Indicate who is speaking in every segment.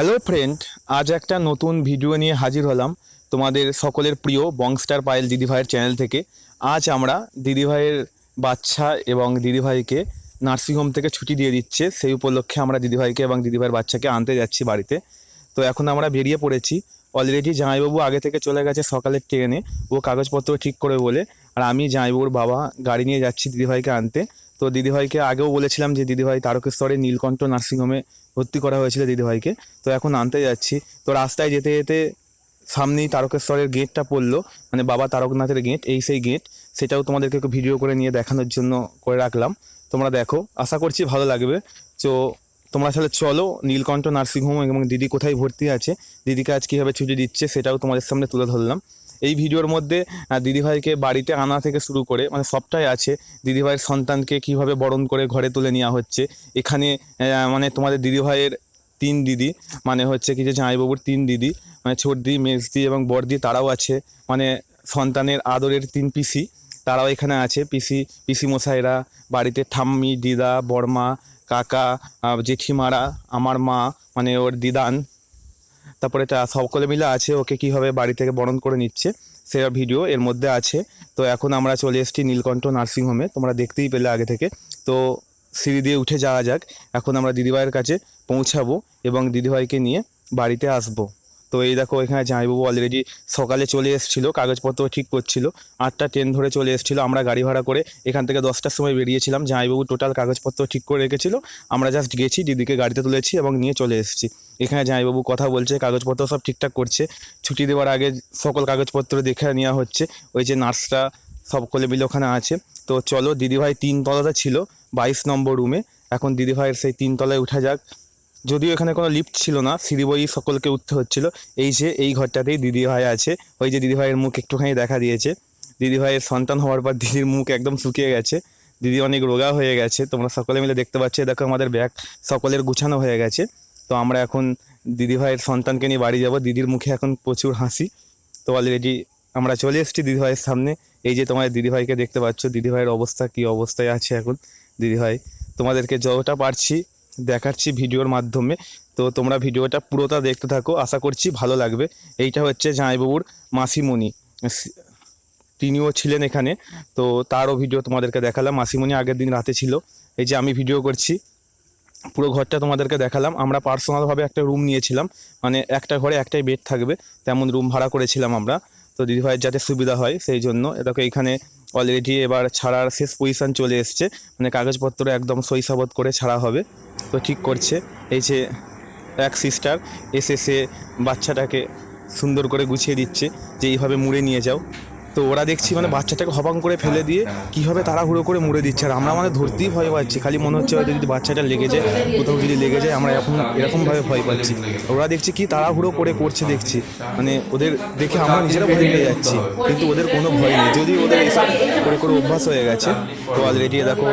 Speaker 1: Hello friend আজ একটা নতুন ভিডিও নিয়ে হাজির হলাম তোমাদের সকলের প্রিয় বংস্টার পায়েল দিদিভাইয়ের চ্যানেল থেকে। আজ আমরা দিদিভাইয়ের বাচ্চা এবং দিদিভাইকে নার্সিংহোম থেকে ছুটি দিয়ে দিচ্ছে। সেই উপলক্ষে আমরা দিদিভাইকে এবং দিদিভাইয়ের বাচ্চাকে আনতে যাচ্ছি বাড়িতে। তো এখন আমরা বেরিয়ে পড়েছি। অলরেডি জামাইবাবু আগে থেকে চলে গেছে সকালের ট্রেনে ও কাগজপত্র ঠিক করে বলে। আর আমি জামাইবাবুর বাবা গাড়ি নিয়ে যাচ্ছি দিদিভাইকে আনতে। তো দিদিভাইকে আগেও বলেছিলাম যে দিদিভাই তারকেশ্বরে নীলকণ্ঠ নার্সিংহোমে ভর্তি করা হয়েছিল দিদিভাইকে। তো এখন আনতে যাচ্ছি। তো রাস্তায় যেতে যেতে সামনেই তারকেশ্বরের গেটটা পড়ল। মানে বাবা তারকনাথের গেট, এই সেই গেট। সেটাও তোমাদেরকে একটু ভিডিও করে নিয়ে দেখানোর জন্য করে রাখলাম। তোমরা দেখো, আশা করছি ভালো লাগবে। তো তোমরা তাহলে চলো নীলকণ্ঠ নার্সিংহোম এবং দিদি কোথায় ভর্তি আছে, দিদিকে আজ কীভাবে ছুটি দিচ্ছে সেটাও তোমাদের সামনে তুলে ধরলাম। এই ভিডিওর মধ্যে দিদিভাইকে বাড়িতে আনা থেকে শুরু করে মানে সবটাই আছে। দিদিভাইয়ের সন্তানকে কীভাবে বরণ করে ঘরে তুলে নেওয়া হচ্ছে। এখানে মানে তোমাদের দিদিভাইয়ের তিন দিদি মানে হচ্ছে কি যে জামাইবাবুর তিন দিদি মানে ছোটদি, মেজদি এবং বড়দি তারাও আছে। মানে সন্তানের আদরের তিন পিসি, তারাও এখানে আছে। পিসি পিসি মশাইরা বাড়িতে ঠাম্মি, দিদা, বড়মা, কাকা জেঠিমারা, আমার মা মানে ওর দিদান তারপরে এটা সকলে মিলে আছে, ওকে কীভাবে বাড়ি থেকে বরণ করে নিচ্ছে সেরা ভিডিও এর মধ্যে আছে। তো এখন আমরা চলে এসেছি নীলকণ্ঠ নার্সিংহোমে তোমরা দেখতেই পেলে আগে থেকে। তো সিঁড়ি দিয়ে উঠে যাওয়া যাক, এখন আমরা দিদিভাইয়ের কাছে পৌঁছাবো এবং দিদিভাইকে নিয়ে বাড়িতে আসব। তো এই দেখো এখানে জামাইবাবু অলরেডি সকালে চলে এসেছিল, কাগজপত্র ঠিক করছিল। আটটা ট্রেন ধরে চলে এসেছিল, আমরা গাড়ি ভাড়া করে এখান থেকে দশটার সময় বেরিয়েছিলাম। জামাইবাবু টোটাল কাগজপত্র ঠিক করে রেখেছিল। আমরা জাস্ট গেছি, দিদিকে গাড়িতে তুলেছি এবং নিয়ে চলে এসেছি। এখানে জামাইবাবু কথা বলছে, কাগজপত্র সব ঠিকঠাক করছে। ছুটি দেওয়ার আগে সকল কাগজপত্র দেখে নেওয়া হচ্ছে। ওই যে নার্সরা সকলে মিলে ওখানে আছে। তো চলো, দিদিভাই তিন তলাতে ছিল, বাইশ নম্বর রুমে এখন দিদিভাইয়ের সেই তিন তলায় উঠা যাক। যদিও এখানে কোনো লিফট ছিল না, সিঁড়ি বই সকলকে উঠতে হচ্ছিল। এই যে, এই ঘরটাতেই দিদিভাই আছে। ওই যে দিদিভাইয়ের মুখ একটুখানি দেখা দিয়েছে। দিদিভাইয়ের সন্তান হওয়ার পর দিদির মুখ একদম শুকিয়ে গেছে। দিদি অনেক রোগা হয়ে গেছে। তোমরা সকলে মিলে দেখতে পাচ্ছ দেখো আমাদের ব্যাগ সকলের গুছানো হয়ে গেছে। তো আমরা এখন দিদিভাইয়ের সন্তানকে নিয়ে বাড়ি যাব। দিদির মুখে এখন প্রচুর হাসি। তো অলরেডি আমরা চলে এসেছি দিদিভাইয়ের সামনে। এই যে তোমার দিদিভাইকে দেখতে পাচ্ছ, দিদিভাইয়ের অবস্থা, কি অবস্থায় আছে এখন? দিদিভাই, তোমাদেরকে যতটা পারছি দেখাচ্ছি ভিডিওর মাধ্যমে। তো তোমরা ভিডিওটা পুরোটা দেখতে থাকো, আশা করছি ভালো লাগবে। এইটা হচ্ছে জামাইবাবুর মাসিমণি। তিনিও ছিলেন এখানে। তো তারও ভিডিও তোমাদেরকে দেখালাম। মাসিমণি আগের দিন রাতে ছিল। এই যে আমি ভিডিও করছি, পুরো ঘরটা তোমাদেরকে দেখালাম। আমরা পার্সোনালভাবে একটা রুম নিয়েছিলাম। মানে একটা ঘরে একটাই বেড থাকবে। তেমন রুম ভাড়া করেছিলাম আমরা। তো দিদিভাইয়ের যাতে সুবিধা হয় সেই জন্য। এটাকে এইখানে অলরেডি এবার ছাড়ার শেষ পজিশন চলে এসছে। মানে কাগজপত্র একদম সইসাবত করে ছাড়া হবে। তো ঠিক করছে। এই যে এক সিস্টার এসে সে বাচ্চাটাকে সুন্দর করে গুছিয়ে দিচ্ছে যে, এইভাবে মুড়ে নিয়ে যাও। তো ওরা দেখছি মানে বাচ্চাটাকে হবাং করে ফেলে দিয়ে কীভাবে তাড়াহুড়ো করে মুড়ে দিচ্ছে। আর আমরা মানে ধরতেই ভয় পাচ্ছি। খালি মনে হচ্ছে হয়তো যদি বাচ্চাটা লেগে যায় কোথাও যদি লেগে যায় আমরা এখন এরকমভাবে ভয় পাচ্ছি। ওরা দেখছি কি তাড়াহুড়ো করে করছে দেখছি। মানে ওদের দেখে আমরা নিজেরা ভয় পেয়ে যাচ্ছি। কিন্তু ওদের কোনো ভয় নেই। যদি ওদের এসব করে করে অভ্যাস হয়ে গেছে তো অলরেডি দেখো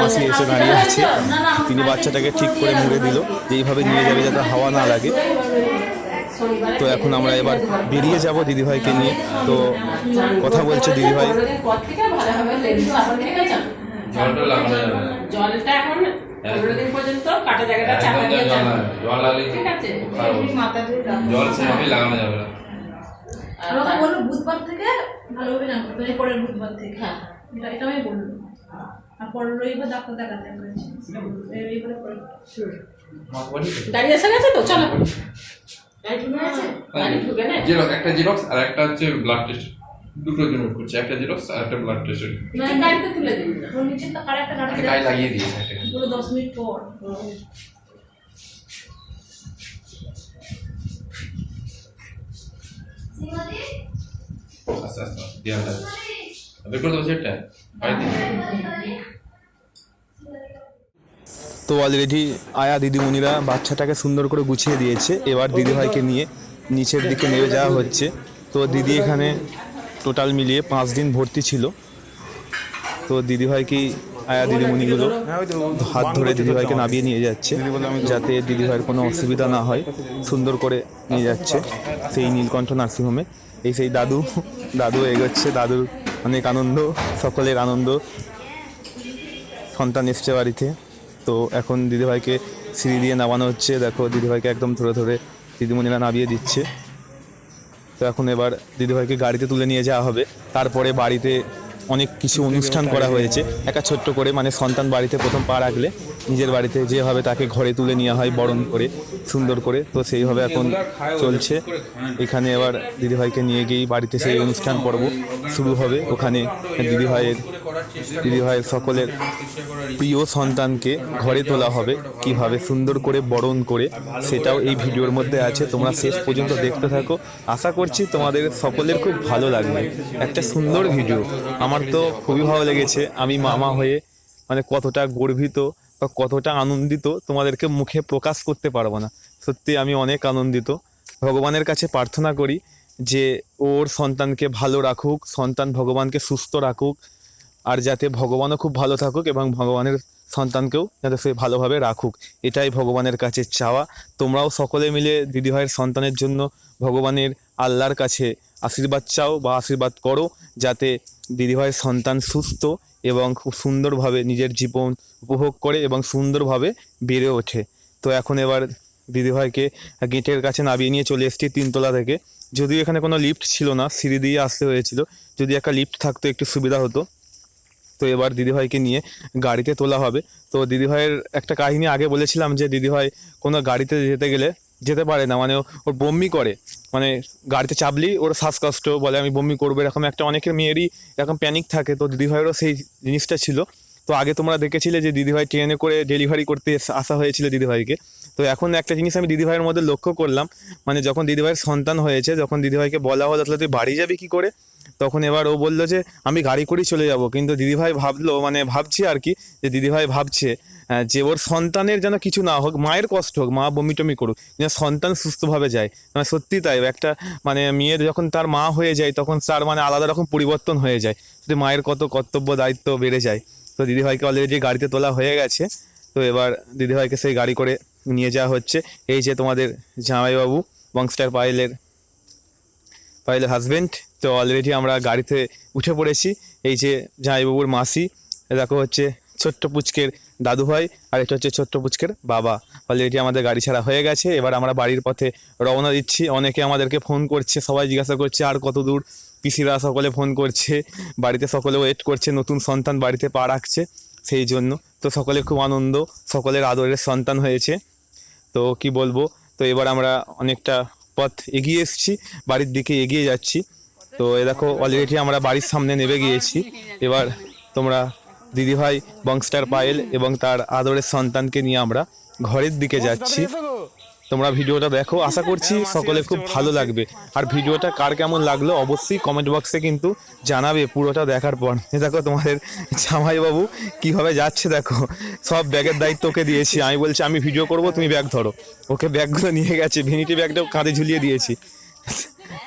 Speaker 1: মাসি এসে দাঁড়িয়ে আছে। তিনি বাচ্চাটাকে ঠিক করে মুড়ে দিল। এইভাবে নিয়ে যাবে যাতে হাওয়া না লাগে। তো এখন আমরা এবার বেরিয়ে যাব দিদিভাইকে নিয়ে। তো কথা বলছে দিদিভাই।
Speaker 2: জলটা
Speaker 3: এখন পনেরো দিন পর্যন্ত কাটা জায়গাটা চাপা দিয়ে
Speaker 2: জল
Speaker 3: ঠিক আছে।
Speaker 2: জল লাগানো যাবে না।
Speaker 3: আর
Speaker 4: বলল বুধবার থেকে ভালোভাবে জানতে হবে পরের বুধবার থেকে।
Speaker 3: হ্যাঁ।
Speaker 4: এটা এটা আমি বলল আর পরের রবিবার ডাক্তার দেখাতে বলেছি। পরে শুরু
Speaker 3: গাড়ি এসে গেছে তো? চলো।
Speaker 2: জেরক্স একটা জেরক্স আর একটা হচ্ছে ব্লাড টেস্ট দুটো জন্য করছে একটা জেরক্স আর একটা ব্লাড টেস্ট
Speaker 3: না গাড়িতে তুলে দিন।
Speaker 4: ওর নিচে তো গাড়ি
Speaker 2: লাগিয়ে দিয়েছে একটা।
Speaker 4: পুরো দশ মিনিট পর।
Speaker 2: আস্তে আস্তে দিয়ে আনতে বের করে দেবো সেটটা। বাড়িতে।
Speaker 1: তো অলরেডি আয়া দিদিমণিরা বাচ্চাটাকে সুন্দর করে গুছিয়ে দিয়েছে। এবার দিদিভাইকে নিয়ে নিচের দিকে নেমে যাওয়া হচ্ছে। তো দিদি এখানে টোটাল মিলিয়ে পাঁচ দিন ভর্তি ছিল। তো দিদিভাইকে আয়া দিদিমণিগুলো হাত ধরে দিদিভাইকে নামিয়ে নিয়ে যাচ্ছে, যাতে দিদিভাইয়ের কোনো অসুবিধা না হয়। সুন্দর করে নিয়ে যাচ্ছে সেই নীলকণ্ঠ নার্সিংহোমে। এই সেই দাদু দাদু এগোচ্ছে। দাদুর অনেক আনন্দ, সকলের আনন্দ। সন্তান এসছে বাড়িতে। তো এখন দিদিভাইকে সিঁড়ি দিয়ে নামানো হচ্ছে। দেখো দিদিভাইকে একদম ধরে ধরে দিদিমণিরা নামিয়ে দিচ্ছে। তো এখন এবার দিদিভাইকে গাড়িতে তুলে নিয়ে যাওয়া হবে। তারপরে বাড়িতে অনেক কিছু অনুষ্ঠান করা হয়েছে। একটা ছোট্ট করে মানে সন্তান বাড়িতে প্রথম পা রাখলে নিজের বাড়িতে যেভাবে তাকে ঘরে তুলে নেওয়া হয় বরণ করে সুন্দর করে তো সেইভাবে এখন চলছে। এখানে এবার দিদিভাইকে নিয়ে গিয়েই বাড়িতে সেই অনুষ্ঠান পর্ব শুরু হবে। ওখানে দিদিভাইয়ের দিদিভাইয়ের সকলের প্রিয় সন্তানকে ঘরে তোলা হবে, কীভাবে সুন্দর করে বরণ করে, সেটাও এই ভিডিওর মধ্যে আছে, তোমরা শেষ পর্যন্ত দেখতে থাকো। আশা করছি তোমাদের সকলের খুব ভালো লাগবে। একটা সুন্দর ভিডিও। আমার তো খুবই ভালো লেগেছে। আমি মামা হয়ে মানে কতটা গর্বিত বা কতটা আনন্দিত তোমাদেরকে মুখে প্রকাশ করতে পারব না। সত্যি আমি অনেক আনন্দিত। ভগবানের কাছে প্রার্থনা করি যে ওর সন্তানকে ভালো রাখুক, সন্তান ভগবানকে সুস্থ রাখুক। আর যাতে ভগবানও খুব ভালো থাকুক এবং ভগবানের সন্তানকেও যাতে সে ভালোভাবে রাখুক। এটাই ভগবানের কাছে চাওয়া। তোমরাও সকলে মিলে দিদিভাইয়ের সন্তানের জন্য ভগবানের আল্লাহর কাছে আশীর্বাদ চাও বা আশীর্বাদ করো, যাতে দিদিভাইয়ের সন্তান সুস্থ এবং খুব সুন্দরভাবে নিজের জীবন উপভোগ করে এবং সুন্দরভাবে বেড়ে ওঠে। তো এখন এবার দিদিভাইকে গেটের কাছে নামিয়ে নিয়ে চলে এসেছি তিনতলা থেকে। যদিও এখানে কোনো লিফট ছিল না, সিঁড়ি দিয়ে আসতে হয়েছিল। যদি একটা লিফট থাকতো, একটু সুবিধা হতো। তো এবার দিদিভাইকে নিয়ে গাড়িতে তোলা হবে। তো দিদিভাইয়ের একটা কাহিনী আগে বলেছিলাম যে দিদিভাই কোনো গাড়িতে যেতে গেলে যেতে পারে না মানে ওর বমি করে। মানে গাড়িতে চাপলেই ওর শ্বাসকষ্ট বলে আমি বমি করব, এরকম একটা অনেকের মেয়েরই এরকম প্যানিক থাকে, তো দিদিভাইয়েরও সেই জিনিসটা ছিল। তো আগে তোমরা দেখেছিলে যে দিদিভাই ট্রেনে করে ডেলিভারি করতে আসা হয়েছিল দিদিভাইকে। তো এখন একটা জিনিস আমি দিদিভাইয়ের মধ্যে লক্ষ্য করলাম মানে যখন দিদিভাইয়ের সন্তান হয়েছে, যখন দিদিভাইকে বলা হলো, তাহলে তুই বাড়ি যাবি কী করে? তখন এবার ও বলল যে, আমি গাড়ি করেই চলে যাব। কিন্তু দিদিভাই ভাবলো মানে ভাবছি আর কি, যে দিদিভাই ভাবছে যে ওর সন্তানের যেন কিছু না হোক, মায়ের কষ্ট হোক, মা বমি টমি করুক, যেন সন্তান সুস্থভাবে যায়। মানে সত্যি তাই, একটা মানে মেয়ের যখন তার মা হয়ে যায়, তখন তার মানে আলাদা রকম পরিবর্তন হয়ে যায়, যদি মায়ের কত কর্তব্য, দায়িত্ব বেড়ে যায়। তো দিদিভাইকে অলরেডি গাড়িতে তোলা হয়ে গেছে, তো এবার দিদিভাইকে সেই গাড়ি করে নিয়ে যাওয়া হচ্ছে। এই যে তোমাদের জামাইবাবু বংস্টার পায়েলের পায়েলের হাজবেন্ড তো অলরেডি আমরা গাড়িতে উঠে পড়েছি। এই যে জামাইবাবুর মাসি, দেখো হচ্ছে ছোট্ট পুচকের দাদু ভাই আর এটা হচ্ছে ছোট্ট পুচকের বাবা। অলরেডি আমাদের গাড়ি ছাড়া হয়ে গেছে। এবার আমরা বাড়ির পথে রওনা দিচ্ছি। অনেকে আমাদেরকে ফোন করছে, সবাই জিজ্ঞাসা করছে, আর কত দূর? পিসিরা সকলে ফোন করছে। বাড়িতে সকলে ওয়েট করছে, নতুন সন্তান বাড়িতে পা রাখছে সেই জন্য। তো সকলে খুব আনন্দ, সকলের আদরের সন্তান হয়েছে। তো কি বলব? তো এবার আমরা অনেকটা পথ এগিয়ে এসেছি, বাড়ির দিকে এগিয়ে যাচ্ছি। তো এ দেখো অলরেডি আমরা বাড়ির সামনে নেমে গিয়েছি। এবার তোমরা দিদিভাই বংস্টার পায়েল এবং তার আদরের সন্তানকে নিয়ে আমরা ঘরের দিকে যাচ্ছি। তোমরা ভিডিওটা দেখো, আশা করছি সকলে খুব ভালো লাগবে। আর ভিডিওটা কার কেমন লাগল অবশ্যই কমেন্ট বক্সে কিন্তু জানাবে, পুরোটা দেখার পর। দেখো তোমাদের জামাইবাবু কীভাবে যাচ্ছে দেখো। সব ব্যাগের দায়িত্ব ওকে দিয়েছি। আমি বলছি, আমি ভিডিও করব, তুমি ব্যাগ ধরো। ওকে ব্যাগগুলো নিয়ে গেছে, ভেনিটি ব্যাগটাও কাঁধে ঝুলিয়ে দিয়েছি।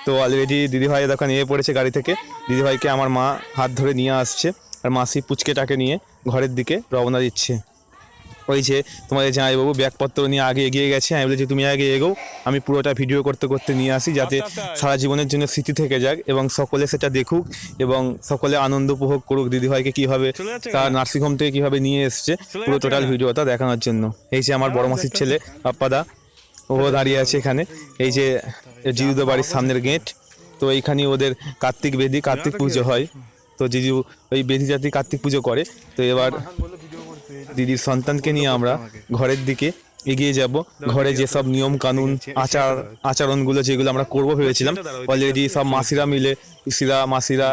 Speaker 1: তো অলরেডি দিদিভাই দেখো নিয়ে পড়েছে গাড়ি থেকে। দিদিভাইকে আমার মা হাত ধরে নিয়ে আসছে। আর মাসি পুচকেটাকে নিয়ে ঘরের দিকে রওনা দিচ্ছে। ওই যে তোমাদের জামাইবাবু ব্যাগপত্র নিয়ে আগে এগিয়ে গেছে। আমি বলেছি তুমি আগে এগো। আমি পুরোটা ভিডিও করতে করতে নিয়ে আসি যাতে সারা জীবনের জন্য স্মৃতি থেকে যাক এবং সকলে সেটা দেখুক এবং সকলে আনন্দ উপভোগ করুক দিদিভাইকে কীভাবে তার নার্সিংহোম থেকে কীভাবে নিয়ে এসছে পুরো টোটাল ভিডিওটা দেখানোর জন্য। এই যে আমার বড় মাসির ছেলে পাপ্পাদা ও দাঁড়িয়ে আছে এখানে। এই যে জিজুদের বাড়ির সামনের গেট তো এইখানে ওদের কার্তিক বেদি কার্তিক পুজো হয়। তো জিজু ওই বেদি জাতি কার্তিক পুজো করে। তো এবার দিদির সন্তানকে নিয়ে আমরা ঘরের দিকে এগিয়ে যাব। ঘরে যেসব নিয়ম কানুন আচার আচরণগুলো যেগুলো আমরা করব ভেবেছিলাম অলরেডি সব মাসিরা মিলে পিসিরা মাসিরা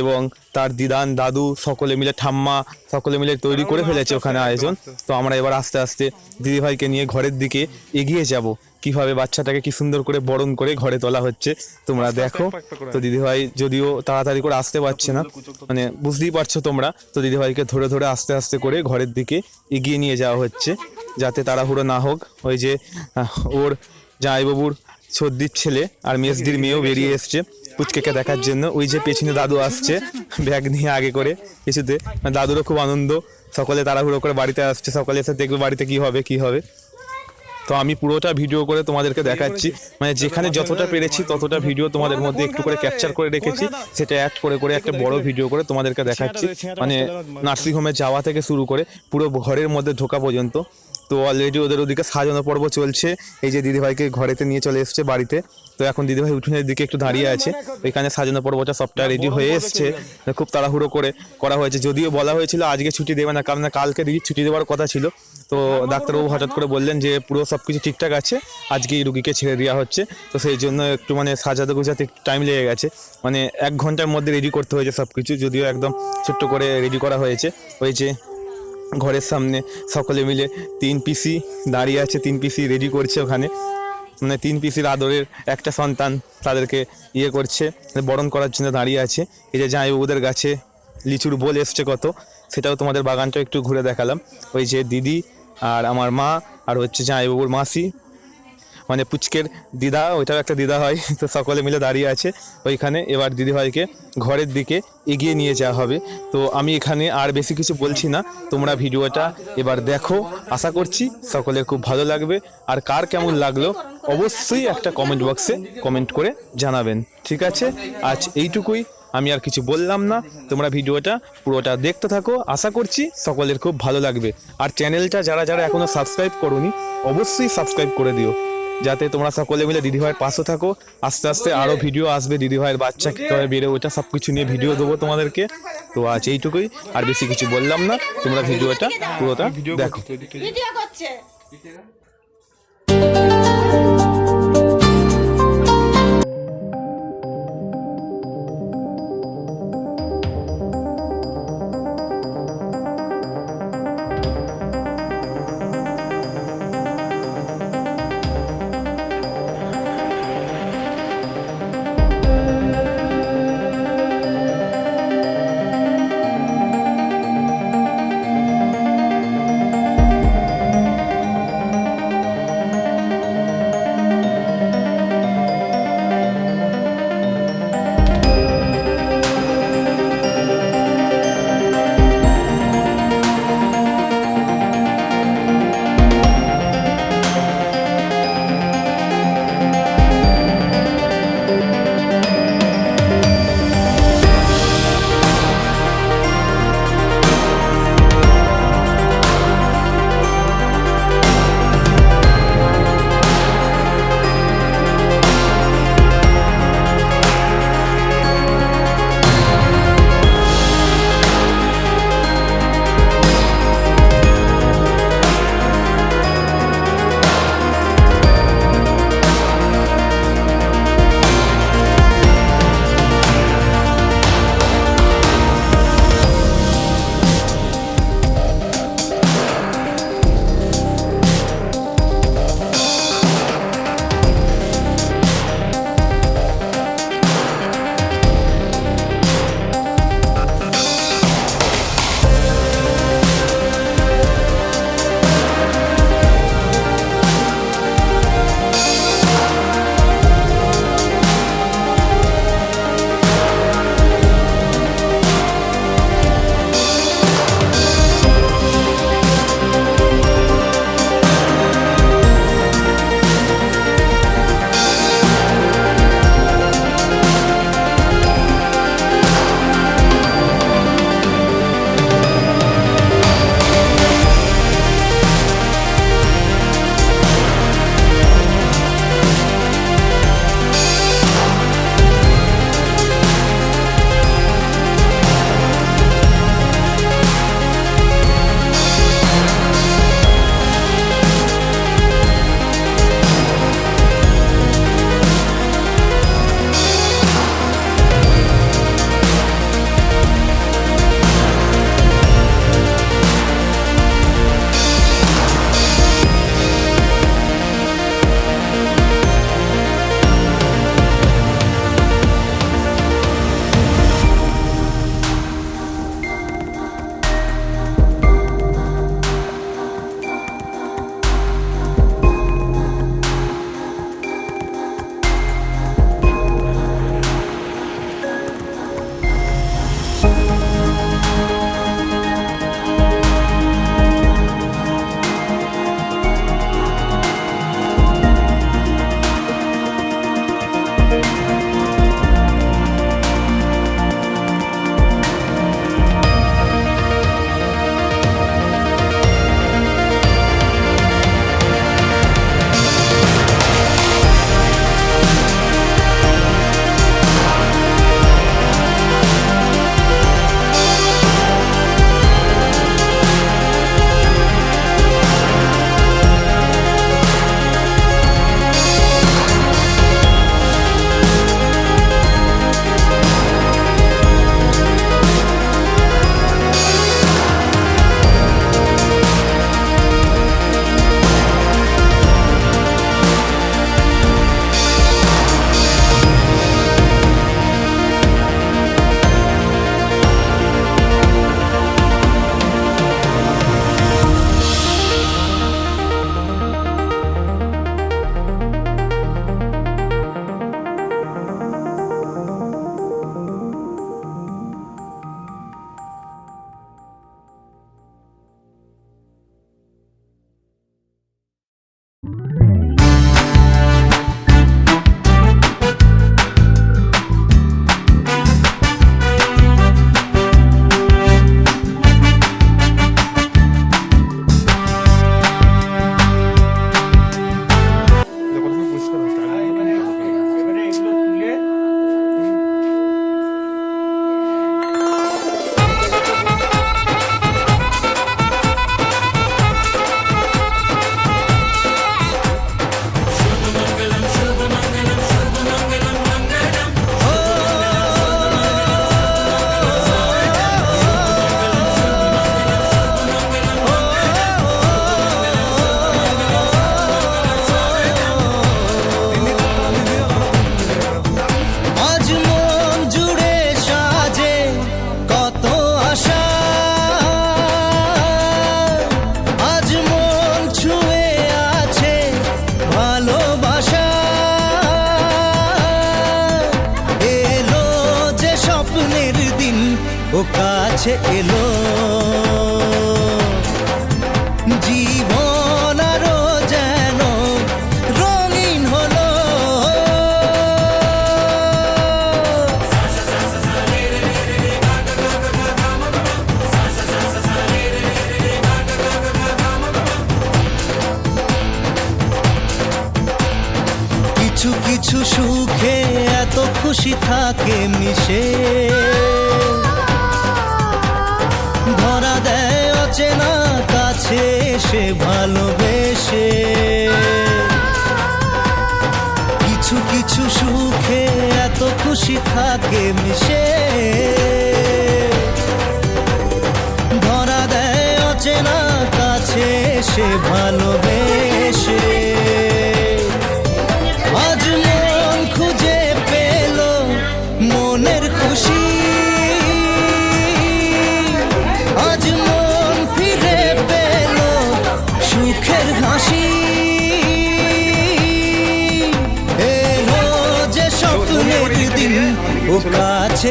Speaker 1: এবং তার দিদান দাদু সকলে মিলে ঠাম্মা সকলে মিলে তৈরি করে ফেলেছে ওখানে আয়োজন। তো আমরা এবার আস্তে আস্তে দিদিভাইকে নিয়ে ঘরের দিকে এগিয়ে যাব। কীভাবে বাচ্চাটাকে কি সুন্দর করে বরণ করে ঘরে তোলা হচ্ছে তোমরা দেখো। তো দিদিভাই যদিও তাড়াতাড়ি করে আসতে পারছে না মানে বুঝতেই পারছ তোমরা তো দিদিভাইকে ধরে ধরে আস্তে আস্তে করে ঘরের দিকে এগিয়ে নিয়ে যাওয়া হচ্ছে যাতে তাড়াহুড়ো না হোক। ওই যে ওর জামাইবাবুর সর্দির ছেলে আর মেজদির মেয়েও বেরিয়ে এসছে পুচকেকে দেখার জন্য। ওই যে পেছনে দাদু আসছে ব্যাগ নিয়ে আগে করে কিছুতে। দাদুরও খুব আনন্দ সকলে তাড়াহুড়ো করে বাড়িতে আসছে সকলে এসে দেখবে বাড়িতে কি হবে কি হবে। তো আমি পুরোটা ভিডিও করে তোমাদেরকে দেখাচ্ছি। মানে যেখানে যতটা পেরেছি ততটা ভিডিও তোমাদের মধ্যে একটু করে ক্যাপচার করে রেখেছি। সেটা অ্যাড করে করে একটা বড় ভিডিও করে তোমাদেরকে দেখাচ্ছি। মানে নার্সিংহোমে যাওয়া থেকে শুরু করে পুরো ঘরের মধ্যে ঢোকা পর্যন্ত। তো অলরেডি ওদের ওদিকে সাজানো পর্ব চলছে। এই যে দিদিভাইকে ঘরেতে নিয়ে চলে এসছে বাড়িতে। তো এখন দিদিভাই উঠোনের দিকে একটু দাঁড়িয়ে আছে। এখানে সাজানো পর্বটা সবটা রেডি হয়ে এসছে। খুব তাড়াহুড়ো করে করা হয়েছে। যদিও বলা হয়েছিল আজকে ছুটি দেবে না কারণ কালকে দিদি ছুটি দেওয়ার কথা ছিল। তো ডাক্তারবাবু হঠাৎ করে বললেন যে পুরো সব কিছু ঠিকঠাক আছে আজকেই রুগীকে ছেড়ে দেওয়া হচ্ছে। তো সেই জন্য একটু মানে সাজাতে গুজাতে একটু টাইম লেগে গেছে। মানে এক ঘণ্টার মধ্যে রেডি করতে হয়েছে সব কিছু যদিও একদম ছোট্ট করে রেডি করা হয়েছে। হয়েছে ঘরের সামনে সকলে মিলে তিন পিসি দাঁড়িয়ে আছে তিন পিসি রেডি করছে ওখানে। মানে তিন পিসির আদরের একটা সন্তান তাদেরকে ইয়ে করছে, বরণ করার জন্য দাঁড়িয়ে আছে। এই যে জামাইবাবুদের গাছে লিচুর বোল এসছে কত, সেটাও তোমাদের বাগানটা একটু ঘুরে দেখালাম। ওই যে দিদি আর আমার মা আর হচ্ছে জামাইবাবুর মাসি। মানে পুচকের দিদা, ওইটাও একটা দিদা হয়, তো সকলে মিলে দাঁড়িয়ে আছে ওইখানে। এবার দিদিভাইকে ঘরের দিকে এগিয়ে নিয়ে যাওয়া হবে। তো আমি এখানে আর বেশি কিছু বলছি না, তোমরা ভিডিওটা এবার দেখো। আশা করছি সকলে খুব ভালো লাগবে। আর কার কেমন লাগল, অবশ্যই একটা কমেন্ট বক্সে কমেন্ট করে জানাবেন, ঠিক আছে? আজ এইটুকুই, আমি আর কিছু বললাম না। তোমরা ভিডিওটা পুরোটা দেখতে থাকো। আশা করছি সকলের খুব ভালো লাগবে। আর চ্যানেলটা যারা যারা এখনও সাবস্ক্রাইব করোনি, অবশ্যই সাবস্ক্রাইব করে দিও। যাতে তোমরা সকলে মিলে দিদিভাইয়ের পাশে থাকো। আস্তে আস্তে আরও ভিডিও আসবে দিদিভাইয়ের বাচ্চা কীভাবে বেড়ে ওটা সব কিছু নিয়ে ভিডিও দেবো তোমাদেরকে। তো আজ এইটুকুই আর বেশি কিছু বললাম না তোমরা ভিডিওটা পুরোটা দেখো।
Speaker 5: ভিডিও করছে।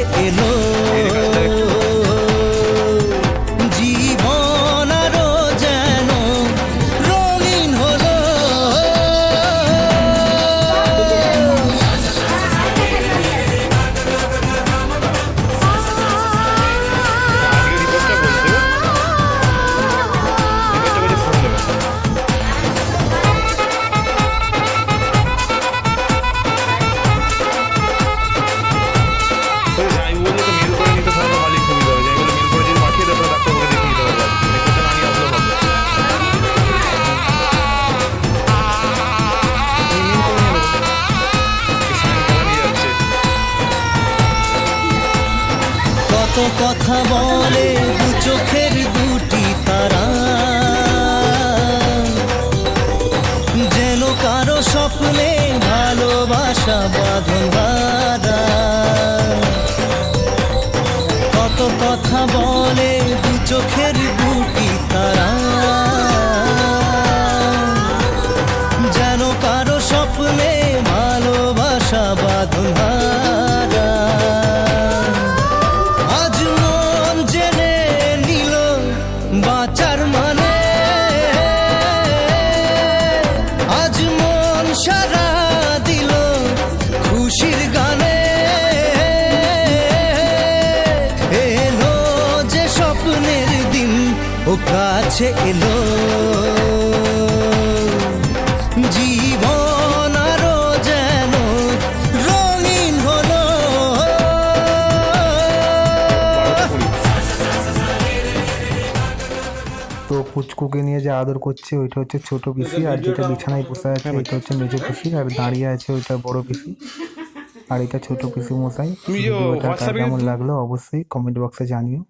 Speaker 5: el otro. বাঁধন বাঁধা। কত কথা বলে দু চোখের কাছে এলো। জীবন যেন
Speaker 6: তো পুচকুকে নিয়ে যে আদর করছে ওইটা হচ্ছে ছোট পিসি আর যেটা বিছানায় বসে আছে ওইটা হচ্ছে মেজো পিসি আর দাঁড়িয়ে আছে ওইটা বড় পিসি। আর এটা ছোট পিসি মশাই কেমন লাগল অবশ্যই কমেন্ট বক্সে জানিও।